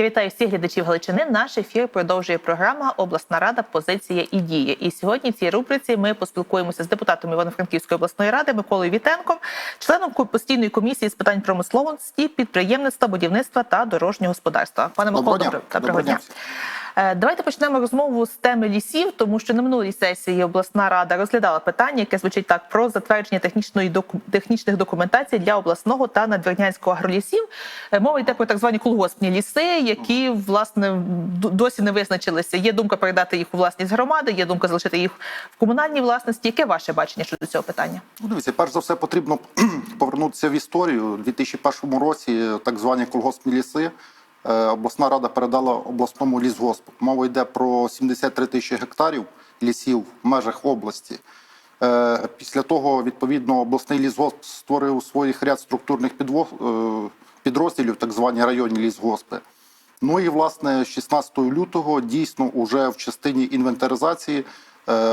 Я вітаю всіх глядачів Галичини. Наш ефір продовжує програма Обласна рада. Позиція і дії. І сьогодні в цій рубриці ми поспілкуємося з депутатом Івано-Франківської обласної ради Миколою Вітенком, членом постійної комісії з питань промисловості, підприємництва, будівництва та дорожнього господарства. Пане Миколо, Доброго доброго Доброго дня. Е, Давайте почнемо розмову з теми лісів, тому що на минулій сесії обласна рада розглядала питання, яке звучить так про затвердження технічної доку- технічних документацій для обласного та надвірнянського агролісів. Е, Мова йде про так звані колгоспні ліси, які власне досі не визначилися. Є думка передати їх у власність громади, є думка залишити їх в комунальній власності. Яке ваше бачення щодо цього питання? Ну, дивіться, перш за все потрібно повернутися в історію. У 2001 році так звані колгоспні ліси. Е, Обласна рада передала обласному лісгоспу. Мова йде про 73 тисячі гектарів лісів в межах області. Е, Після того, відповідно, обласний лісгосп створив своїх ряд структурних е, підрозділів, так звані районні лісгоспи. Ну і власне 16 лютого дійсно уже в частині інвентаризації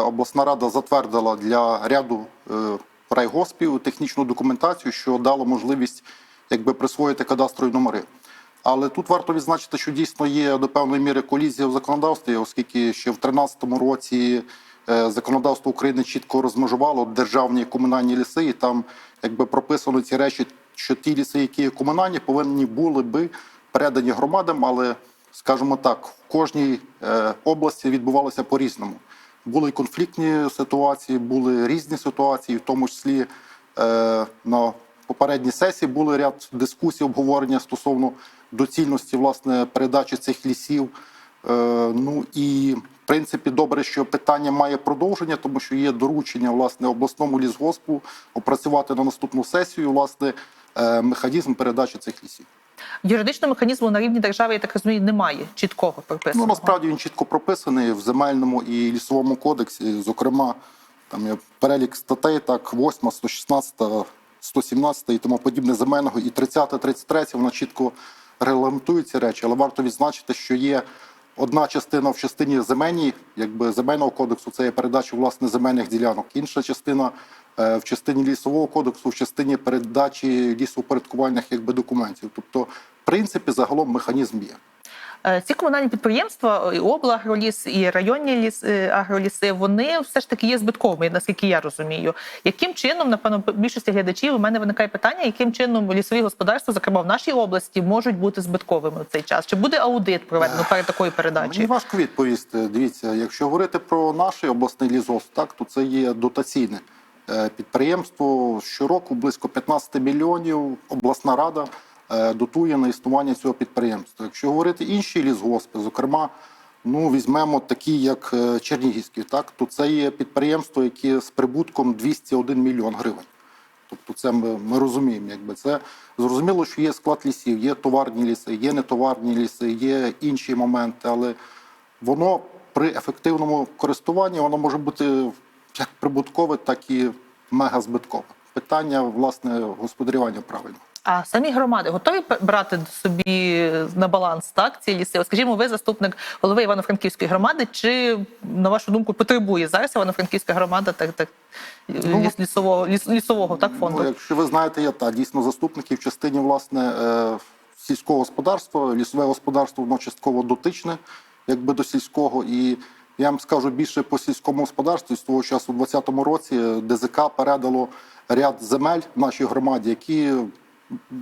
обласна рада затвердила для ряду райгоспів технічну документацію, що дало можливість якби присвоїти кадастрові номери. Але тут варто відзначити, що дійсно є до певної міри колізія в законодавстві, оскільки ще в 2013 році е, законодавство України чітко розмежувало державні комунальні ліси, і там якби прописано ці речі, що ті ліси, які комунальні, повинні були би передані громадам, але скажімо так, в кожній е, області відбувалося по-різному. Були конфліктні ситуації, були різні ситуації, в тому числі е, на попередній сесії були ряд дискусій, обговорення стосовно доцільності власне передачі цих лісів. Е, ну і в принципі добре, що питання має продовження, тому що є доручення власне обласному лісгоспу опрацювати на наступну сесію власне е, механізм передачі цих лісів. Юридичного механізму на рівні держави, я так розумію, немає чіткого Ну насправді він чітко прописаний в земельному і лісовому кодексі. Зокрема, там є перелік статей, так, 8, 116, 117 і тому подібне земельного, і 30, 33, вона чітко регламентує ці речі, але варто відзначити, що є одна частина в частині земельній, якби земельного кодексу, це є передача власне земельних ділянок. Інша частина е, в частині лісового кодексу, в частині передачі лісоупорядкувальних якби документів. Тобто, в принципі, загалом механізм є. Е, Ці комунальні підприємства, і облагроліс, і районні ліс, е, агроліси, вони все ж таки є збитковими, наскільки я розумію. Яким чином, напевно, більшості глядачів у мене виникає питання, яким чином лісові господарства, зокрема в нашій області, можуть бути збитковими в цей час? Чи буде аудит проведено перед такою Мені важко відповісти. Дивіться, якщо говорити про наш обласний лізос, так то це є дотаційне е, підприємство. Щороку близько 15 мільйонів обласна рада е, дотує на існування цього підприємства. Якщо говорити інші лісгоспи, зокрема, ну візьмемо такі, як е, Чернігівський, так то це є підприємство, яке з прибутком 201 мільйон гривень. Тобто, це ми, ми розуміємо, якби це зрозуміло, що є склад лісів, є товарні ліси, є нетоварні ліси, є інші моменти, але воно при ефективному користуванні воно може бути як прибуткове, так і мегазбиткове. Питання власне господарювання правильно. А самі громади готові брати собі на баланс так ці ліси? От, скажімо, ви заступник голови Івано-Франківської громади. Чи на вашу думку потребує зараз Івано-Франківська громада так, так Ну, ліс, лісового ліс, лісового так фонду? Ну, якщо ви знаєте, я та дійсно заступники в частині власне е, сільського господарства, лісове господарство воно частково дотичне, якби до сільського. І я вам скажу більше по сільському господарству. З того часу, у 2020 році, ДЗК передало ряд земель в нашій громаді, які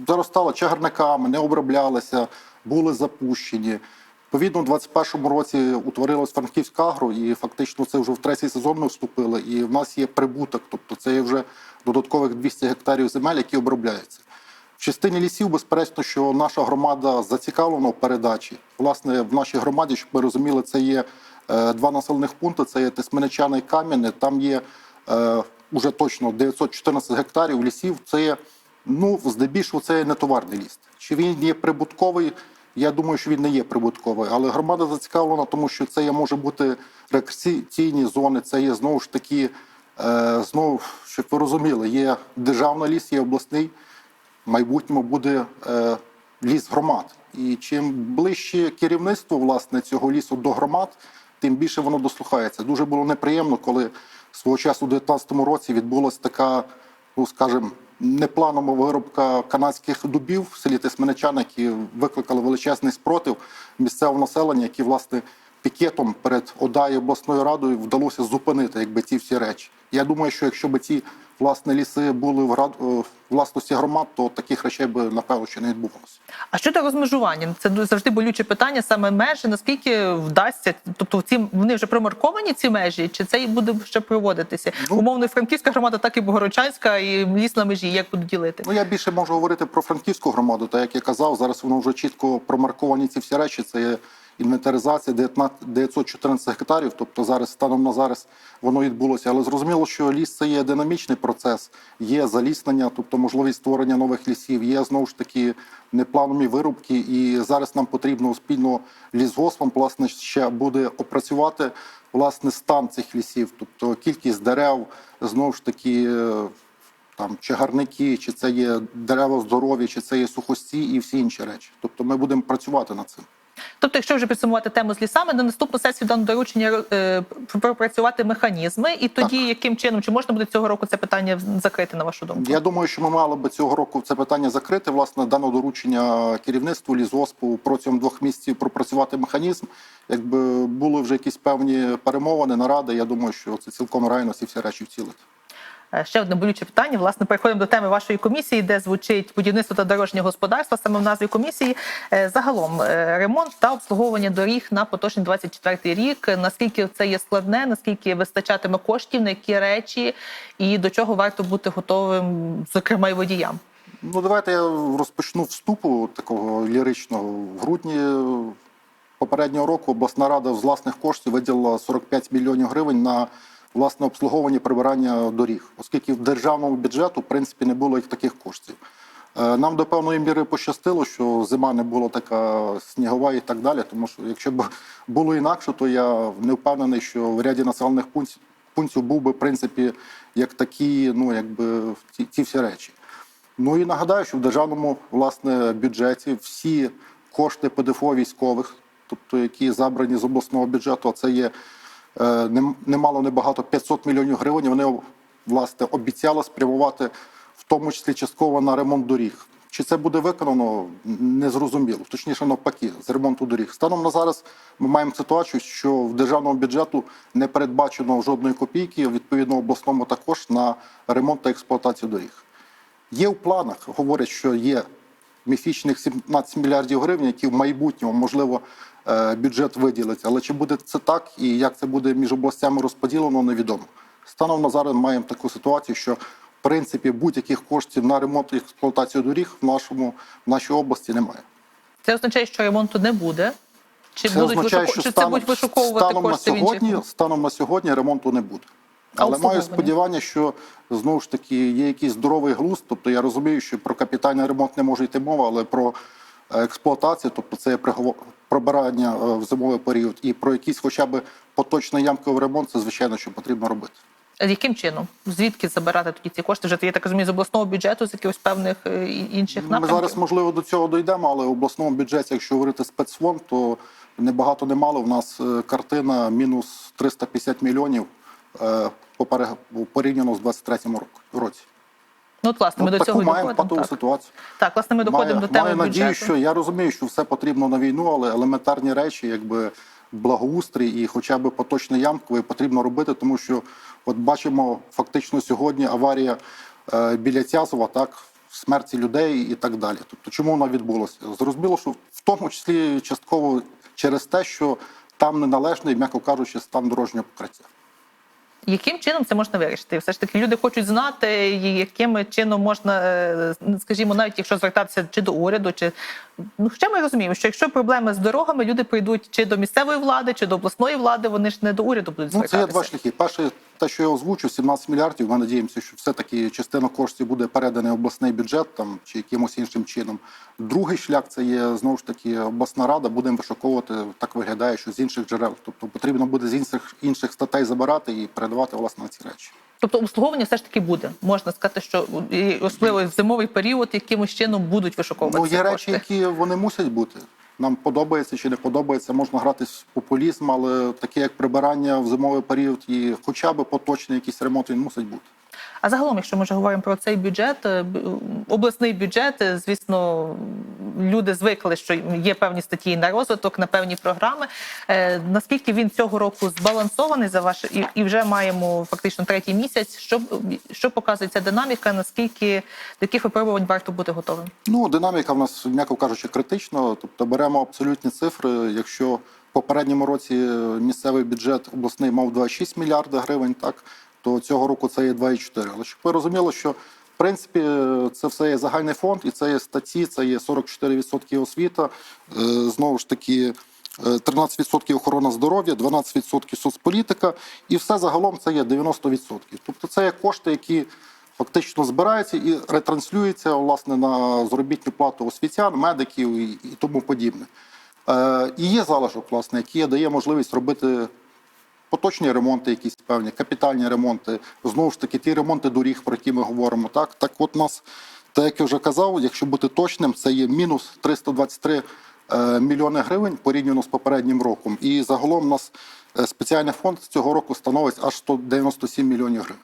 заростали чагарниками, не оброблялися, були запущені. Відповідно, у 2021 році утворилось Франківська агро, і фактично це вже в третій сезон ми вступили. І в нас є прибуток, тобто це є вже додаткових 200 гектарів земель, які обробляються. В частині лісів, безперечно, що наша громада зацікавлена в передачі. Власне, в нашій громаді, щоб ми розуміли, це є е, два населених пункти: це є Тисменичани і Кам'яне. Там є е, уже точно 914 гектарів лісів. Це є, ну, здебільшого, це є нетоварний ліс. Чи він є прибутковий? Я думаю, що він не є прибутковий, але громада зацікавлена, тому що це може бути рекреаційні зони, це є знову ж таки, е, знову, щоб ви розуміли, є державний ліс, є обласний. В майбутньому буде е, ліс громад. І чим ближче керівництво власне цього лісу до громад, тим більше воно дослухається. Дуже було неприємно, коли свого часу у 2019 році відбулася така, ну скажімо, непланова виробка канадських дубів в селі Тисменичан, які викликали величезний спротив місцевого населення, які власне пікетом перед ОДА і обласною радою вдалося зупинити якби ці всі речі. Я думаю, що якщо б ці власне ліси були в град- е, власності громад, то таких речей би напевно ще не відбувалося. А щодо розмежування, це завжди болюче питання, саме межі. Наскільки вдасться? Тобто, ці вони вже промарковані ці межі, чи це і буде ще проводитися? Ну- Умовно, Франківська громада, так і Богородчанська, і ліс на межі. Як будуть ділити? Ну я більше можу говорити про франківську громаду. Та як я казав, зараз воно вже чітко промарковані ці всі речі. Це є інвентаризація 19 914 гектарів. Тобто зараз станом на зараз воно відбулося. Але зрозуміло, що ліс це є динамічний процес, є заліснення, тобто можливість створення нових лісів, є знову ж таки непланові вирубки. І зараз нам потрібно спільно лісгоспом власне ще буде опрацювати власне стан цих лісів, тобто кількість дерев, знову ж таки. е, там чагарники, чи це є дерева здорові, чи це є сухості і всі інші речі. Тобто ми будемо працювати над цим. Тобто, якщо вже підсумувати тему з лісами, на наступну сесію дано доручення е, пропрацювати механізми, і тоді яким чином чи можна буде цього року це питання закрити на вашу думку? Я думаю, що ми мали би цього року це питання закрити. Власне, дано доручення керівництву лісгоспу протягом двох місяців пропрацювати механізм. Якби були вже якісь певні перемовини, наради. Я думаю, що це цілком реально ці всі речі вцілити. Е, Ще одне болюче питання. Власне, переходимо до теми вашої комісії, де звучить будівництво та дорожнє господарство. Саме в назві комісії Е, загалом е, ремонт та обслуговування доріг на поточний 24 рік. Наскільки це є складне, наскільки вистачатиме коштів, на які речі і до чого варто бути готовим, зокрема й водіям. Ну, давайте я розпочну вступу такого ліричного. В грудні попереднього року обласна рада з власних коштів виділила 45 мільйонів гривень на власне обслуговування прибирання доріг, оскільки в державному бюджету в принципі не було їх таких коштів. Е, Нам до певної міри пощастило, що зима не була така снігова і так далі. Тому що якщо б було інакше, то я не впевнений, що в ряді населених пунктів, був би в принципі як такі, ну якби ті, ті всі речі. Ну і нагадаю, що в державному власне бюджеті всі кошти ПДФО військових, тобто які забрані з обласного бюджету, а це є немало небагато 500 мільйонів гривень. Вони власне обіцяли спрямувати в тому числі частково на ремонт доріг. Чи це буде виконано, незрозуміло. Точніше, навпаки, з ремонту доріг. Станом на зараз ми маємо ситуацію, що в державному бюджету не передбачено жодної копійки, відповідно обласному також на ремонт та експлуатацію доріг. Є в планах, говорять, що є міфічних 17 мільярдів гривень, які в майбутньому, можливо, е, бюджет виділиться. Але чи буде це так і як це буде між областями розподілено, невідомо. Станом на зараз маємо таку ситуацію, що в принципі будь-яких коштів на ремонт і експлуатацію доріг в нашому в нашій області немає. Це означає, що ремонту не буде. Чи Це будуть означає, вишуку... що чи це станом, будуть вишуковувати станом на кошти в сьогодні, інших? станом на сьогодні ремонту не буде. Але маю сподівання, що знову ж таки є якийсь здоровий глузд. Тобто я розумію, що про капітальний ремонт не може йти мова, але про е, експлуатацію, тобто це пробирання е, в зимовий період, і про якийсь хоча б поточний ямковий ремонт, це звичайно, що потрібно робити. Яким чином? Звідки забирати тоді ці кошти? Вже я так розумію, з обласного бюджету, з якихось певних е, інших Ми зараз можливо до цього дійдемо, але в обласному бюджеті, якщо говорити спецфонд, то небагато не мало. У нас е, картина мінус 350 мільйонів е, порівняно з 23-му році. Ну, от, власне, ми Ну, до цього маємо доходимо. патову Так. ситуацію. так, власне, ми доходимо Маю, до теми маю бюджету. надію, що я розумію, що все потрібно на війну, але елементарні речі, якби благоустрій і хоча б поточний ямковий потрібно робити, тому що от бачимо фактично сьогодні аварія е, біля Цязова, так смерті людей і так далі. Тобто, чому вона відбулася? Зрозуміло, що в тому числі частково через те, що там неналежний, м'яко кажучи, стан дорожнього покриття. Яким чином це можна вирішити? Все ж таки люди хочуть знати, яким чином можна, е, скажімо, навіть якщо звертатися чи до уряду, чи ну хоча ми розуміємо, що якщо проблеми з дорогами, люди прийдуть чи до місцевої влади, чи до обласної влади, вони ж не до уряду будуть Ну, це є два шляхи. Перше, те, що я озвучив, 17 мільярдів. Ми надіємося, що все-таки частина коштів буде передана в обласний бюджет там чи якимось іншим чином. Другий шлях це є знову ж таки обласна рада. Будемо вишуковувати. Так виглядає, що з інших джерел. Тобто потрібно буде з інших інших статей забирати і передавати власне на ці речі. Тобто обслуговування все ж таки буде. Можна сказати, що особливо в зимовий період якимось чином будуть Ну вишуковуватися є кошти. речі, які вони мусять бути. Нам подобається чи не подобається, можна грати з популізм, але таке як прибирання в зимовий період і хоча б поточний якийсь ремонт він мусить бути. А загалом, якщо ми вже говоримо про цей бюджет, е, обласний бюджет, е, звісно, люди звикли, що є певні статті на розвиток, на певні програми. Е, Наскільки він цього року збалансований за ваше і, вже маємо фактично третій місяць. Що, що показує ця динаміка? Наскільки до яких випробувань варто бути готовим? Ну, динаміка в нас, м'яко кажучи, критична. Тобто беремо абсолютні цифри. Якщо в попередньому році місцевий бюджет обласний мав 2,6 мільярда гривень, так то цього року це є 2,4. Але щоб ви розуміли, що в принципі це все є загальний фонд, і це є статті, це є 44% освіта. Е, Знову ж таки. е, 13% охорона здоров'я, 12% соцполітика, і все загалом це є 90%. Тобто це є кошти, які фактично збираються і ретранслюються власне на заробітну плату освітян, медиків і, тому подібне. Е, і є залишок, власне, який дає можливість робити поточні ремонти, якісь певні, капітальні ремонти. Знову ж таки, ті ремонти доріг, про які ми говоримо. Так, так от нас, так як я вже казав, якщо бути точним, це є мінус 323 е, мільйони гривень порівняно з попереднім роком. І загалом у нас е, спеціальний фонд цього року становить аж 197 мільйонів гривень.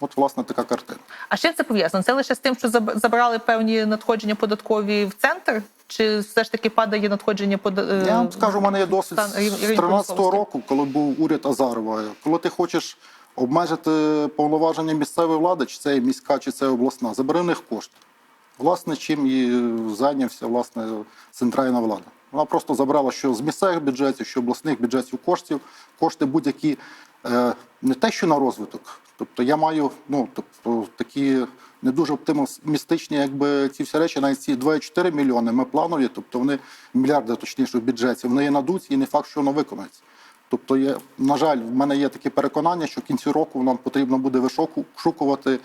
От, власне, така картина. А чим це пов'язано? Це лише з тим, що забрали певні надходження податкові в центр, чи все ж таки падає надходження пода... Я вам скажу, у мене є досвід стан- з 13 промисловості? року, коли був уряд Азарова. Коли ти хочеш обмежити повноваження місцевої влади, чи це є міська, чи це обласна, забери в них кошти. Власне, чим і зайнявся власне центральна влада. Вона просто забрала що з місцевих бюджетів, що обласних бюджетів коштів, кошти будь-які е, не те, що на розвиток. Тобто я маю ну тобто такі не дуже оптимістичні, якби ці всі речі, навіть ці 2,4 мільйони. Ми планові, тобто вони мільярди, точніше в бюджеті, вони є надуться і не факт, що воно виконається. Тобто, є, на жаль, в мене є таке переконання, що в кінці року нам потрібно буде вишукувати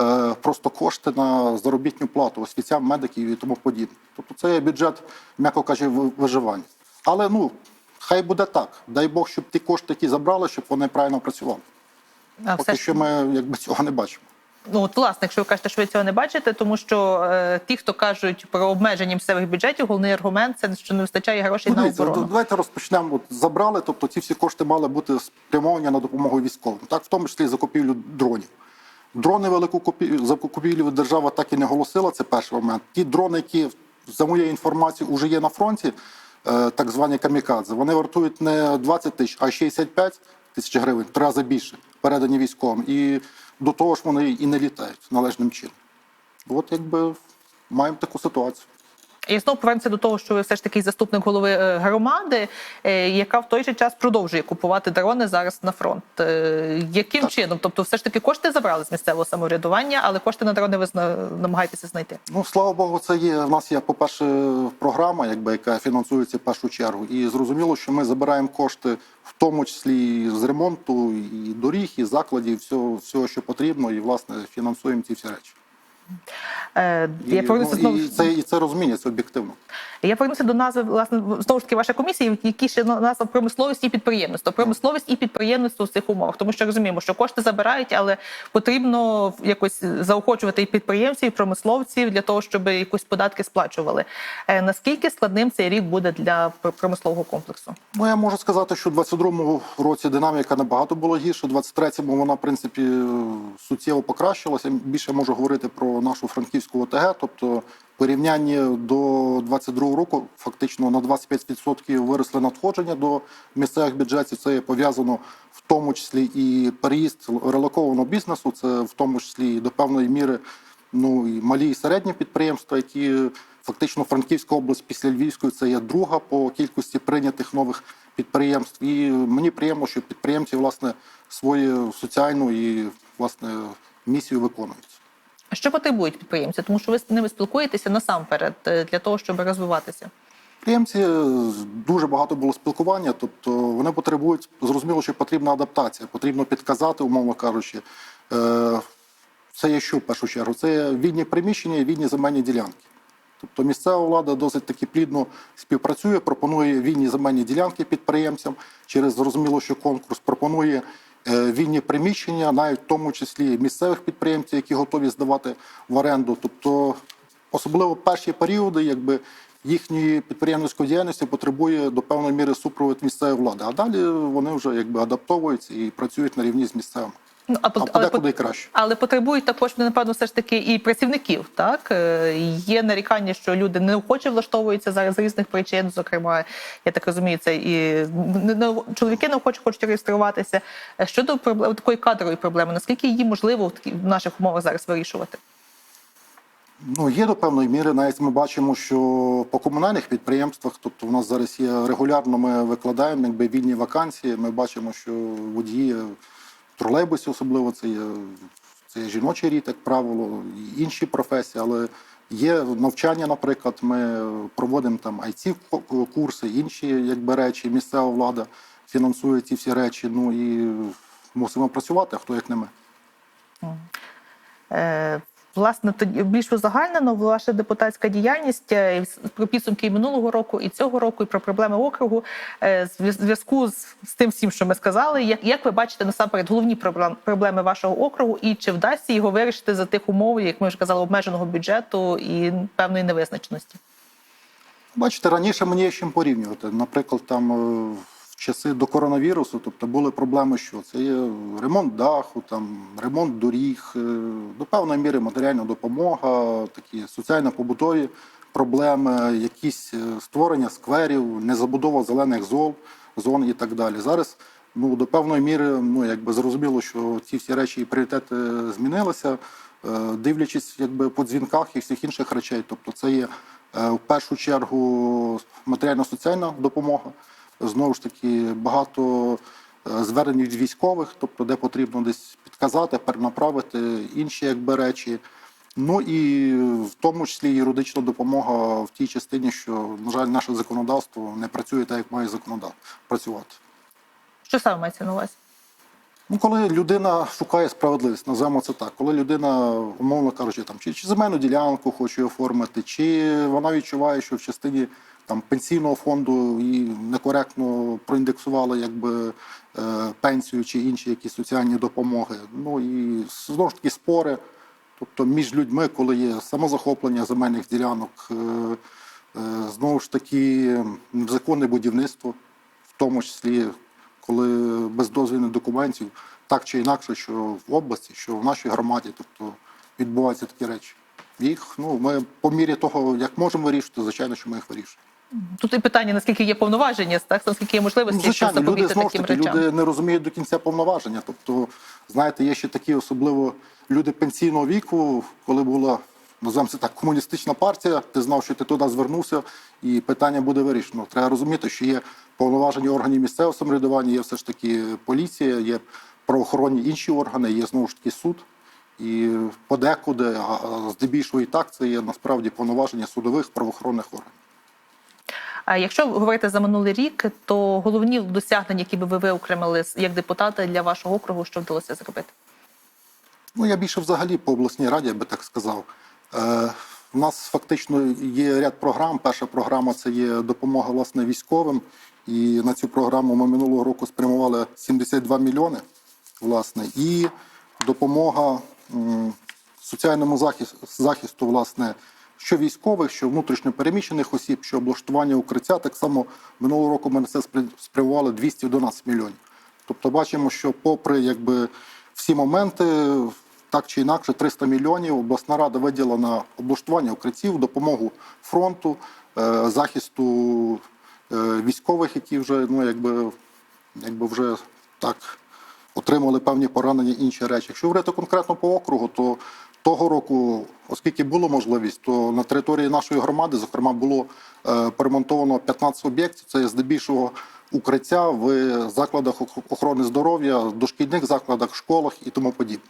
е, просто кошти на заробітну плату освітян, медиків і тому подібне. Тобто це є бюджет, м'яко кажучи, виживання. Але ну хай буде так. Дай Бог, щоб ті кошти, які забрали, щоб вони правильно працювали. А, Поки все що ми якби цього не бачимо. Ну, от, власне, якщо ви кажете, що ви цього не бачите, тому що е, ті, хто кажуть про обмеження місцевих бюджетів, головний аргумент це що не вистачає грошей Ну, на оборону. давайте розпочнемо. От забрали, тобто ці всі кошти мали бути спрямовані на допомогу військовим, так в тому числі і закупівлю дронів. Дрони велику купі- закупівлю держава так і не оголосила. Це перший момент. Ті дрони, які за моєю інформацією вже є на фронті, е, так звані камікадзе, вони вартують не 20 тисяч, а 65 тисяч гривень, три рази більше, передані військовим. І до того ж вони і не літають належним чином. От якби маємо таку ситуацію. І знову повернемося до того, що ви все ж таки заступник голови е, громади, е, яка в той же час продовжує купувати дрони зараз на фронт. Е, Яким чином? Тобто, все ж таки кошти забрали з місцевого самоврядування, але кошти на дрони ви намагаєтеся знайти. Ну, слава Богу, це є. В нас є, по-перше, програма, якби, яка фінансується в першу чергу. І зрозуміло, що ми забираємо кошти, в тому числі з ремонту, і доріг, і закладів, всього, всього, що потрібно, і власне фінансуємо ці всі речі. Е, Я повернуся ну, знову. і це і це розуміння, це об'єктивно. Я повернуся до назви власне знову ж таки ваша комісія, які ще на- назва промисловість і підприємництво. Промисловість і підприємництво в цих умовах, тому що розуміємо, що кошти забирають, але потрібно якось заохочувати і підприємців, і промисловців для того, щоб якісь податки сплачували. Е, Наскільки складним цей рік буде для пр- промислового комплексу? Ну, я можу сказати, що в 22-му році динаміка набагато була гірше. У 23-му вона, в принципі, суттєво покращилася. Більше можу говорити про нашу франківську ОТГ. Тобто, порівнянні до 22-го року, фактично на 25% виросли надходження до місцевих бюджетів. Це пов'язано в тому числі і переїзд релокованого бізнесу, це в тому числі і до певної міри ну і малі і середні підприємства, які фактично Франківська область після Львівської це є друга по кількості прийнятих нових підприємств. І мені приємно, що підприємці власне свою соціальну і власне місію виконують. Що потребують підприємці? Тому що ви з ними спілкуєтеся насамперед е, для того, щоб розвиватися. Підприємці е, дуже багато було спілкування, тобто вони потребують, зрозуміло, що потрібна адаптація, потрібно підказати, умовно кажучи. Е, Це є що в першу чергу? Це вільні приміщення і вільні земельні ділянки. Тобто місцева влада досить таки плідно співпрацює, пропонує вільні земельні ділянки підприємцям через зрозуміло, що конкурс пропонує вільні приміщення, навіть в тому числі місцевих підприємців, які готові здавати в оренду. Тобто, особливо перші періоди, якби їхньої підприємницької діяльності потребує до певної міри супровід місцевої влади. А далі вони вже якби адаптовуються і працюють на рівні з місцевими. Ну, а, а але, і краще. але потребують також, напевно, все ж таки і працівників. Так Е, є нарікання, що люди неохоче влаштовуються зараз з різних причин. Зокрема, я так розумію, це і чоловіки неохоче хочуть реєструватися. Е, Щодо проблем такої кадрової проблеми, наскільки її можливо в наших умовах зараз вирішувати? Ну, є до певної міри. Навіть ми бачимо, що по комунальних підприємствах, тобто в нас зараз є регулярно, ми викладаємо якби вільні вакансії. Ми бачимо, що водії в тролейбусі, особливо це є, це є жіночий рід, як правило, і інші професії, але є навчання, наприклад, ми проводимо там айці курси, інші якби речі. Місцева влада фінансує ці всі речі. Ну і мусимо працювати, хто як не ми. Власне, тоді більш узагальнено ваша депутатська діяльність е, про підсумки минулого року, і цього року, і про проблеми округу. Е, зв'язку з, з тим всім, що ми сказали, як, як ви бачите насамперед головні проблем, проблеми вашого округу, і чи вдасться його вирішити за тих умов, як ми вже казали, обмеженого бюджету і певної невизначеності? Бачите, раніше мені є чим порівнювати. Наприклад, там е, часи до коронавірусу, тобто були проблеми, що це є ремонт даху, там ремонт доріг, е, до певної міри матеріальна допомога, такі соціально-побутові проблеми, якісь е, створення скверів, незабудова зелених зон, зон і так далі. Зараз ну до певної міри, ну якби зрозуміло, що ці всі речі і пріоритети змінилися, е, дивлячись якби по дзвінках і всіх інших речей. Тобто, це є в першу чергу матеріально-соціальна допомога. Знову ж таки, багато е, звернень від військових, тобто де потрібно десь підказати, перенаправити інші якби речі. Ну і в тому числі юридична допомога в тій частині, що, на жаль, наше законодавство не працює так, як має законодавство працювати. Що саме мається на увазі? Ну, коли людина шукає справедливість, називаємо це так. Коли людина, умовно кажучи, там чи, чи земельну ділянку хоче оформити, чи вона відчуває, що в частині там пенсійного фонду і некоректно проіндексували якби е, пенсію чи інші якісь соціальні допомоги. Ну і знову ж таки спори. Тобто між людьми, коли є самозахоплення земельних ділянок, е, е, знову ж таки незаконне будівництво, в тому числі коли без дозвільних документів, так чи інакше, що в області, що в нашій громаді, тобто відбуваються такі речі. Їх ну ми по мірі того, як можемо вирішити, звичайно, що ми їх вирішуємо. Тут і питання, наскільки є повноваження, так наскільки є можливості, Ну, щоб звичайно, люди запобігти таким таки речам. люди не розуміють до кінця повноваження. Тобто, знаєте, є ще такі особливо люди пенсійного віку, коли була називаємо це так, комуністична партія. Ти знав, що ти туди звернувся, і питання буде вирішено. Треба розуміти, що є повноваження органів місцевого самоврядування, є все ж таки поліція, є правоохоронні інші органи, є знову ж таки суд. І подекуди, а здебільшого і так, це є насправді повноваження судових правоохоронних органів. Якщо говорити за минулий рік, то головні досягнення, які би ви виокремили як депутати для вашого округу, що вдалося зробити? Ну, я більше взагалі по обласній раді, я би так сказав. Е, у нас фактично є ряд програм. Перша програма це є допомога власне військовим. І на цю програму ми минулого року спрямували 72 мільйони. Власне, і допомога соціальному захисту, власне, що військових, що внутрішньо переміщених осіб, що облаштування укриття. Так само минулого року ми на це спря- спрямували 211 мільйонів. Тобто бачимо, що попри якби всі моменти, так чи інакше, 300 мільйонів обласна рада виділа на облаштування укриттів, допомогу фронту, е, захисту е, військових, які вже ну якби, якби вже так отримали певні поранення, інші речі. Якщо говорити конкретно по округу, то того року, оскільки було можливість, то на території нашої громади, зокрема, було е, перемонтовано 15 об'єктів. Це здебільшого укриття в закладах охорони здоров'я, дошкільних закладах, школах і тому подібне.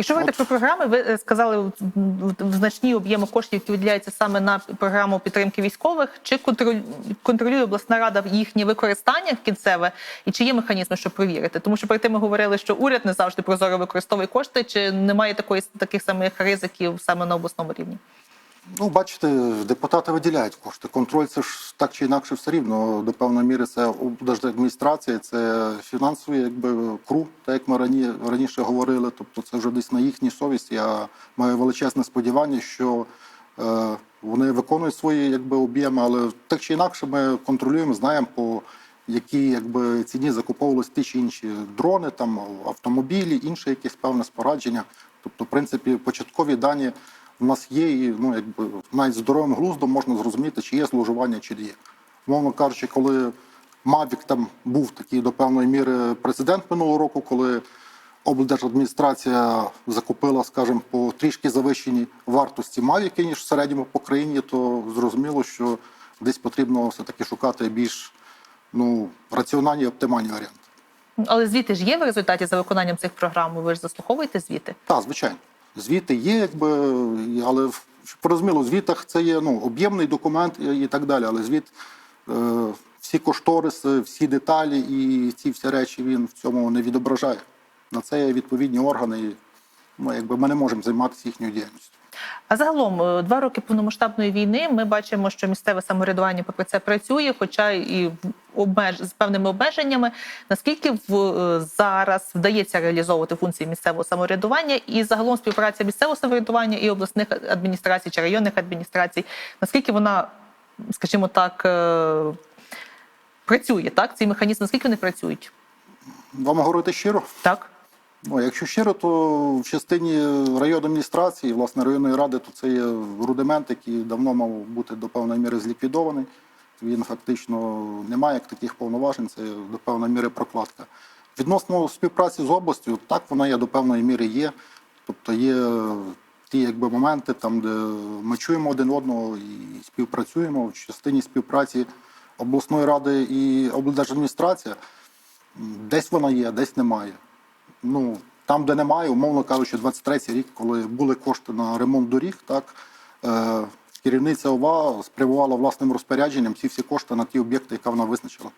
Якщо говорити про програми, ви е, сказали значні об'єми коштів, які виділяються саме на програму підтримки військових, чи контролює обласна рада їхнє використання кінцеве, і чи є механізми, щоб провірити? Тому що про те ми говорили, що уряд не завжди прозоро використовує кошти, чи немає такої таких самих ризиків саме на обласному рівні? Ну, бачите, депутати виділяють кошти. Контроль це ж так чи інакше все рівно. До певної міри це облдержадміністрація, це фінансовий якби кру, так як ми рані, раніше говорили. Тобто це вже десь на їхній совісті. Я маю величезне сподівання, що е, вони виконують свої якби об'єми, але так чи інакше ми контролюємо, знаємо по які якби ціні закуповувалися ті чи інші дрони, там автомобілі, інше якесь певне спорадження. Тобто, в принципі, початкові дані в нас є, і ну якби навіть здоровим глуздом можна зрозуміти, чи є зловживання, чи не є. Мовно кажучи, коли Мавік там був такий до певної міри прецедент минулого року, коли облдержадміністрація закупила, скажімо, по трішки завищеній вартості Мавіки, ніж в середньому по країні, то зрозуміло, що десь потрібно все-таки шукати більш ну, раціональні і оптимальні варіанти. Але звіти ж є в результаті за виконанням цих програм. Ви ж заслуховуєте звіти? Так, звичайно. Звіти є, якби, але порозуміло, в звітах це є ну, об'ємний документ і так далі. Але звіт, е, всі кошториси, всі деталі і ці всі речі він в цьому не відображає. На це є відповідні органи. І, ну, якби ми не можемо займатися їхньою діяльністю. А загалом, е, два роки повномасштабної війни, ми бачимо, що місцеве самоврядування це працює, хоча і обмеж... з певними обмеженнями. Наскільки в е, зараз вдається реалізовувати функції місцевого самоврядування і загалом співпраця місцевого самоврядування і обласних адміністрацій чи районних адміністрацій, наскільки вона, скажімо так, е, працює, так? Ці механізми, наскільки вони працюють? Вам говорити щиро? Так? Ну, якщо щиро, то в частині районної адміністрації, власне, районної ради, то це є рудимент, який давно мав бути до певної міри зліквідований. Він фактично не має як таких повноважень, це до певної міри прокладка. Відносно співпраці з областю, так вона є до певної міри є. Тобто є ті якби, моменти, там, де ми чуємо один одного і співпрацюємо в частині співпраці обласної ради і облдержадміністрація. Десь вона є, десь немає. Ну, там, де немає, умовно кажучи, 23-й рік, коли були кошти на ремонт доріг, так е, керівниця ОВА спрямувала власним розпорядженням ці всі кошти на ті об'єкти, які вона визначила.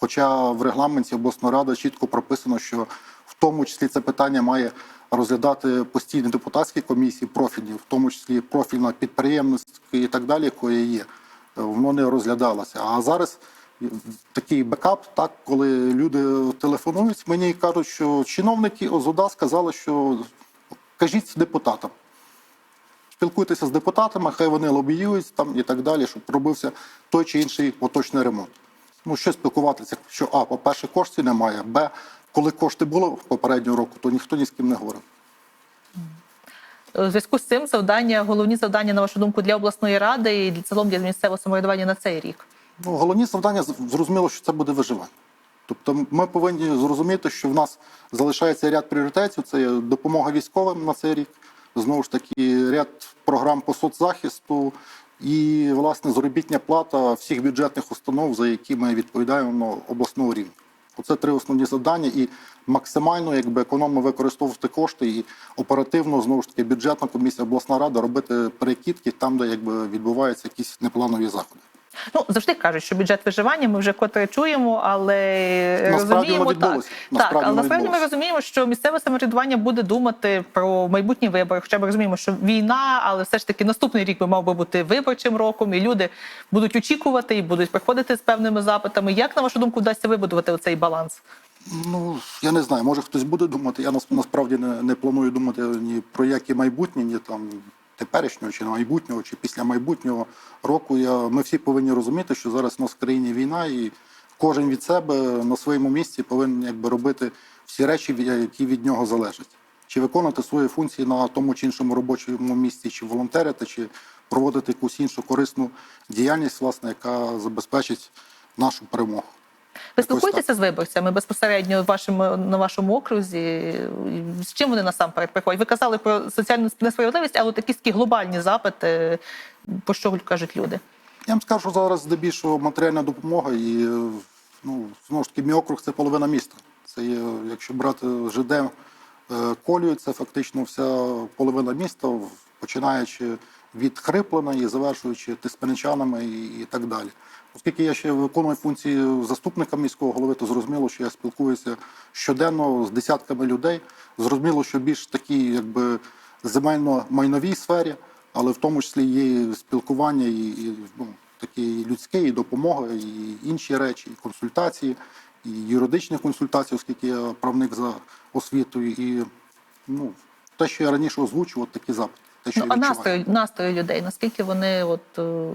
Хоча в регламенті обласної ради чітко прописано, що в тому числі це питання має розглядати постійні депутатські комісії профільні, в тому числі профільна підприємництво і так далі, якої є. Е, Воно не розглядалося. А зараз такий бекап, так, коли люди телефонують мені і кажуть, що чиновники ОЗОДА сказали, що кажіть депутатам. Спілкуйтеся з депутатами, хай вони лобіюють там і так далі, щоб робився той чи інший поточний ремонт. Ну, що спілкуватися, що А, по-перше, коштів немає, Б, коли кошти було попереднього року, то ніхто ні з ким не говорив. У зв'язку з цим завдання, головні завдання, на вашу думку, для обласної ради і загалом для місцевого самоврядування на цей рік. Ну, головні завдання зрозуміло, що це буде виживання. Тобто ми повинні зрозуміти, що в нас залишається ряд пріоритетів. Це допомога військовим на цей рік, знову ж таки, ряд програм по соцзахисту і власне заробітня плата всіх бюджетних установ, за які ми відповідаємо на обласного рівня. Оце три основні завдання, і максимально якби економно використовувати кошти і оперативно знову ж таки бюджетна комісія, обласна рада робити перекидки там, де якби відбуваються якісь непланові заходи. Ну завжди кажуть, що бюджет виживання ми вже котре чуємо, але Насправді розуміємо так. Так, але насправді ми розуміємо, що місцеве самоврядування буде думати про майбутні вибори. Хоча ми розуміємо, що війна, але все ж таки наступний рік би мав би бути виборчим роком, і люди будуть очікувати і будуть приходити з певними запитами. Як на вашу думку вдасться вибудувати оцей баланс? Ну я не знаю, може хтось буде думати. Я нас- насправді не, не планую думати ні про яке майбутнє, ні там теперішнього чи майбутнього, чи після майбутнього року. Я, ми всі повинні розуміти, що зараз у нас в країні війна, і кожен від себе на своєму місці повинен якби робити всі речі, які від нього залежать. Чи виконувати свої функції на тому чи іншому робочому місці, чи волонтерити, чи проводити якусь іншу корисну діяльність, власне, яка забезпечить нашу перемогу. Ви спілкуєтеся з виборцями безпосередньо в вашому, на вашому окрузі? З чим вони насамперед приходять? Ви казали про соціальну несправедливість, але такі такі глобальні запити, про що кажуть люди? Я вам скажу, що зараз здебільшого матеріальна допомога і ну, знову ж таки, мій округ це половина міста. Це є, якщо брати ЖД е, колію, це фактично вся половина міста, починаючи від Хриплина і завершуючи Тиспеничанами і, так далі. Оскільки я ще виконую функції заступника міського голови, то зрозуміло, що я спілкуюся щоденно з десятками людей. Зрозуміло, що більш такі, якби земельно-майновій сфері, але в тому числі є спілкування і, і ну, такі і людське, і допомога, і інші речі, і консультації, і юридичні консультації, оскільки я правник за освітою, і ну, те, що я раніше озвучував, такі запити. Те, що Ну, а відчуваю. настрої, настрої людей, наскільки вони от. е,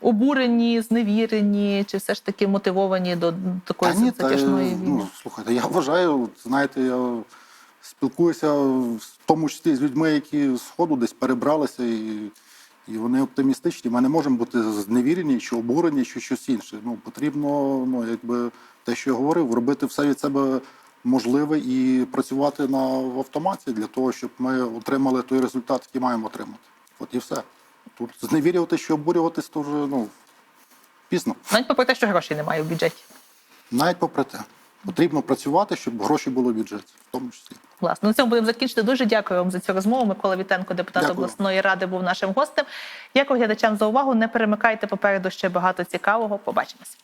обурені, зневірені, чи все ж таки мотивовані до такої Та ні, та, затяжної війни? ну, слухайте, я вважаю, от, знаєте, я спілкуюся в тому числі з людьми, які з ходу десь перебралися, і, і вони оптимістичні. Ми не можемо бути зневірені, чи обурені, чи щось інше. Ну, потрібно, ну, якби те, що я говорив, робити все від себе можливе і працювати на в автоматі для того, щоб ми отримали той результат, який маємо отримати. От і все. Тут зневірювати, що обурюватись, то вже ну, пізно. Навіть попри те, що грошей немає в бюджеті. Навіть попри те, потрібно працювати, щоб гроші були в бюджеті, в тому числі. Власне, на цьому будемо закінчити. Дуже дякую вам за цю розмову. Микола Вітенко, депутат Дякую. обласної ради, був нашим гостем. Дякую глядачам за увагу. Не перемикайте попереду ще багато цікавого. Побачимось.